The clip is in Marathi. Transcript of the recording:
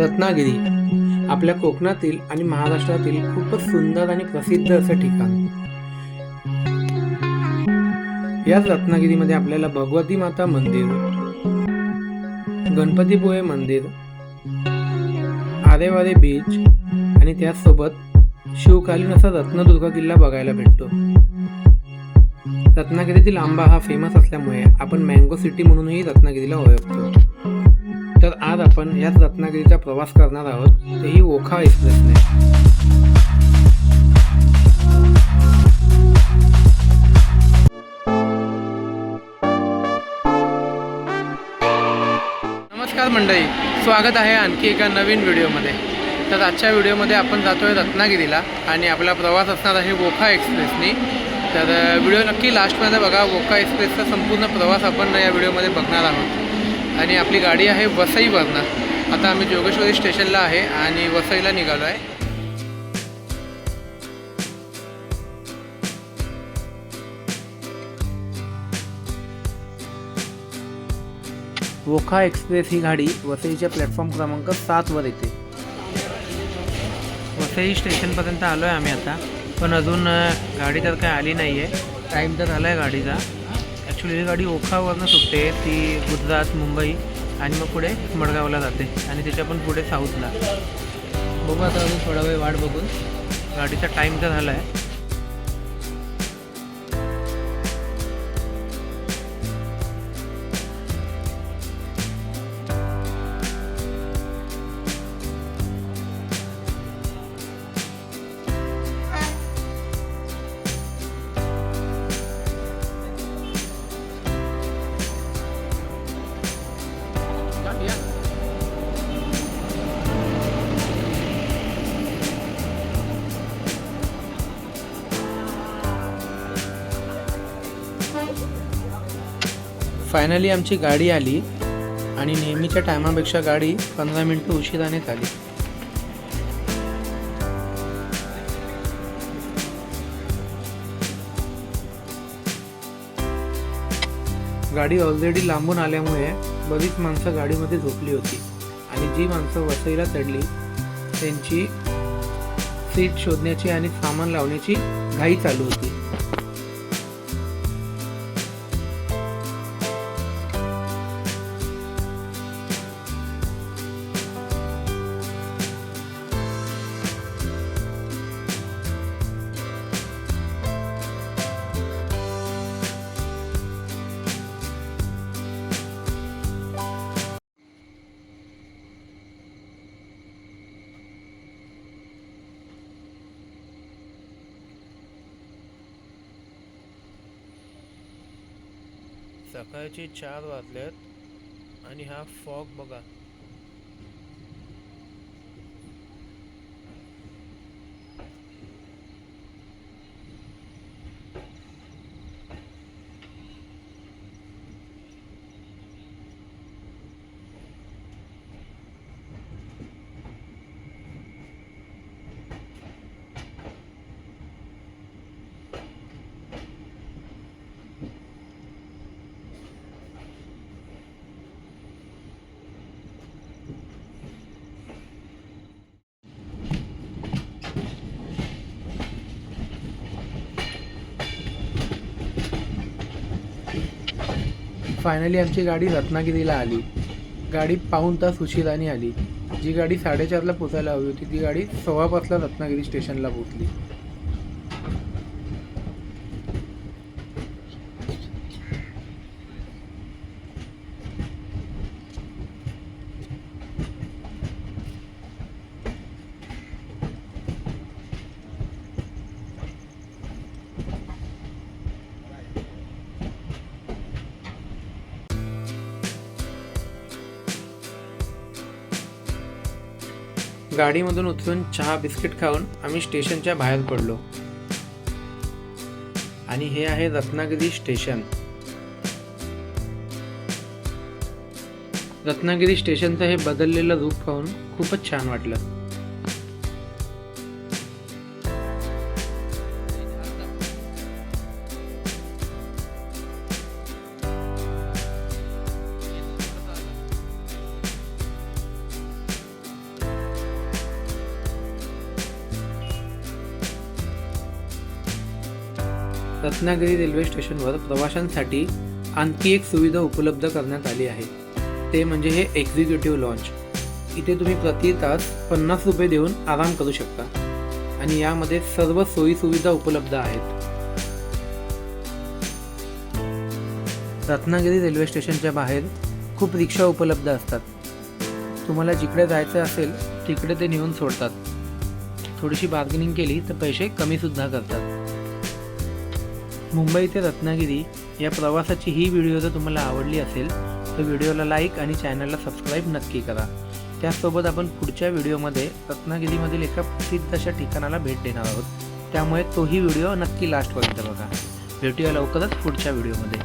रत्नागिरी. आपल्या कोकणातील आणि महाराष्ट्रातील खूपच सुंदर आणि प्रसिद्ध असं ठिकाण. याच रत्नागिरीमध्ये आपल्याला भगवती माता मंदिर गणपतीपुळे मंदिर आरेवारे बीच आणि त्याचसोबत शिवकालीन असा रत्नदुर्ग किल्ला बघायला भेटतो. रत्नागिरीतील आंबा हा फेमस असल्यामुळे आपण मँगो सिटी म्हणूनही रत्नागिरीला ओळखतो. आज आपण याच रत्नागिरीचा प्रवास करणार आहोत तेही ओखा एक्सप्रेसने. नमस्कार मंडळी स्वागत आहे आणखी एका नवीन व्हिडिओमध्ये. तर आजच्या व्हिडिओमध्ये आपण जातो आहे रत्नागिरीला आणि आपला प्रवास असणार आहे वोखा एक्सप्रेसनी. तर व्हिडिओ नक्की लास्टमध्ये बघा वोखा एक्सप्रेसचा संपूर्ण प्रवास आपण या व्हिडिओमध्ये बघणार आहोत. आणि आपली गाडी आहे वसईवरनं आता आम्ही जोगेश्वरी स्टेशनला आहे आणि वसईला निघालो आहे. वोखा एक्सप्रेस ही गाडी वसईच्या प्लॅटफॉर्म क्रमांक सातवर येते. वसई स्टेशनपर्यंत आलो आहे आम्ही आता. पण अजून गाडी तर काय आली नाही आहे टाईम तर आला आहे गाडीचा. ॲक्च्युली ही गाडी ओखावरनं सुटते. ती गुजरात मुंबई आणि मग पुढे मडगावला जाते. आणि त्याच्या पण पुढे साऊथला बघू आता अजून थोडा वेळ वाट बघून. गाडीचा टाईम तर झाला आहे फायनली आमची गाडी आली आणि नेहमीच्या टायमापेक्षा गाडी पंधरा मिनटं उशिरानेच आली गाडी ऑलरेडी लांबून आल्यामुळे बरीच माणसं गाडीमध्ये झोपली होती आणि जी माणसं वसईला चढली त्यांची सीट शोधण्याची आणि सामान लावण्याची घाई चालू होती. सकाळचे चार वाजलेत आणि हा फॉग बघा. फायनली आमची गाडी रत्नागिरीला आली. गाडी पाऊण तास उशिराने आली. जी गाडी साडेचारला पोचायला हवी होती ती गाडी सव्वा पाचला रत्नागिरी स्टेशनला पोचली गाडीमधून उतरून चहा बिस्किट खाऊन आम्ही स्टेशनच्या बाहेर पडलो. आणि हे आहे रत्नागिरी स्टेशन. रत्नागिरी स्टेशनचं हे बदललेलं रूप पाहून खूपच छान वाटलं. रत्नागिरी रेल्वे स्टेशनवर प्रवाशांसाठी आणखी एक सुविधा उपलब्ध करण्यात आली आहे. ते म्हणजे हे एक्झिक्युटिव्ह लॉन्च इथे तुम्ही प्रति तास पन्नास रुपये देऊन आराम करू शकता. आणि यामध्ये सर्व सोयीसुविधा उपलब्ध आहेत. रत्नागिरी रेल्वे स्टेशनच्या बाहेर खूप रिक्षा उपलब्ध असतात. तुम्हाला जिकडे जायचं असेल तिकडे ते नेऊन सोडतात. थोडीशी बार्गेनिंग केली तर पैसे कमीसुद्धा करतात. मुंबई ते रत्नागिरी या प्रवासाची ही व्हिडिओ जर तुम्हाला आवडली असेल तर व्हिडिओला लाईक आणि चॅनलला सबस्क्राईब नक्की करा. त्याचसोबत आपण पुढच्या व्हिडिओमध्ये रत्नागिरीमधील एका प्रसिद्ध अशा ठिकाणाला भेट देणार आहोत. त्यामुळे तोही व्हिडिओ नक्की लास्टपर्यंत बघा. भेटूया लवकरच पुढच्या व्हिडिओमध्ये